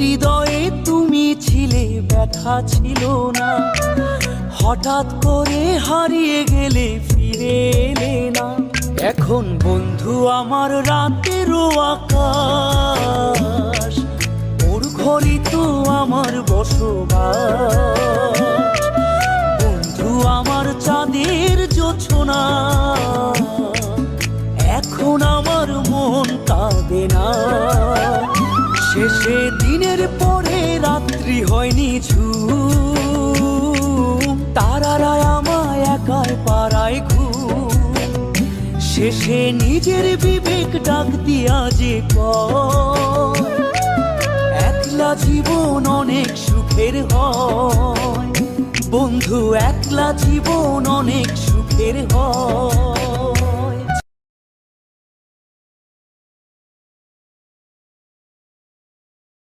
হৃদয়ে তুমি ছিলে, ব্যথা ছিল না। হঠাৎ করে হারিয়ে গেলে, ফিরে এলে না। এখন বন্ধু, আমার রাতেরও আকাশ ওর ঘরই তো আমার বসবাস। বন্ধু, আমার চাঁদের জোছনা। শেষে দিনের পরে রাত্রি হয়নি ছু তারারা আমায় একাই পাড়ায় ঘুম। শেষে নিজের বিবেক ডাক দিয়া যে একলা জীবন অনেক সুখের হয়। বন্ধু, একলা জীবন অনেক সুখের হয়।